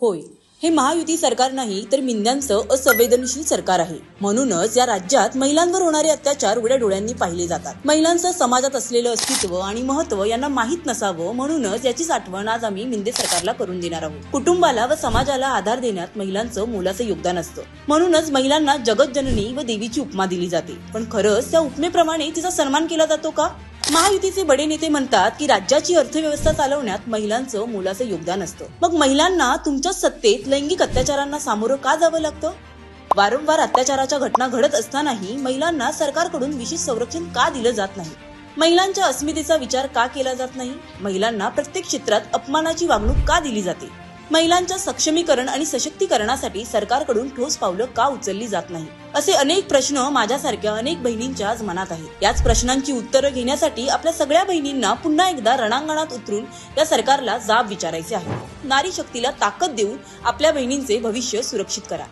होय. हे महायुती सरकार नाही तर मिंद्यांचं असंवेदनशील सरकार आहे. म्हणूनच या राज्यात महिलांवर होणारे अत्याचार उघड्या डोळ्यांनी पाहिले जातात. महिलांचं समाजात असलेलं अस्तित्व आणि महत्त्व यांना माहीत नसावं म्हणूनच याचीच आठवण आज आम्ही मिंदे सरकारला करून देणार आहोत. कुटुंबाला व समाजाला आधार देण्यात महिलांचं मोलाचं योगदान असतं. म्हणूनच महिलांना जगत जननी व देवीची उपमा दिली जाते. पण खरंच त्या उपमेप्रमाणे तिचा सन्मान केला जातो का? महायुतीचे बडे नेते म्हणतात की राज्याची अर्थव्यवस्था चालवण्यात महिलांचं मोलाचं योगदान असतं. मग महिलांना तुमच्या सत्तेत लैंगिक अत्याचारांना सामोरं का जावं लागतं? वारंवार अत्याचाराच्या घटना घडत असतानाही महिलांना सरकारकडून विशेष संरक्षण का दिलं जात नाही? महिलांच्या अस्मितेचा विचार का केला जात नाही? महिलांना प्रत्येक क्षेत्रात अपमानाची वागणूक का दिली जाते? महिलांच्या सक्षमीकरण आणि सशक्तीकरणासाठी सरकारकडून ठोस पावलं का उचलली जात नाही? असे अनेक प्रश्न माझ्यासारख्या अनेक बहिणींच्या आज मनात आहेत. याच प्रश्नांची उत्तरं घेण्यासाठी आपल्या सगळ्या बहिणींना पुन्हा एकदा रणांगणात उतरून या सरकारला जाब विचारायचे आहे. नारी शक्तीला ताकद देऊन आपल्या बहिणींचे भविष्य सुरक्षित करा.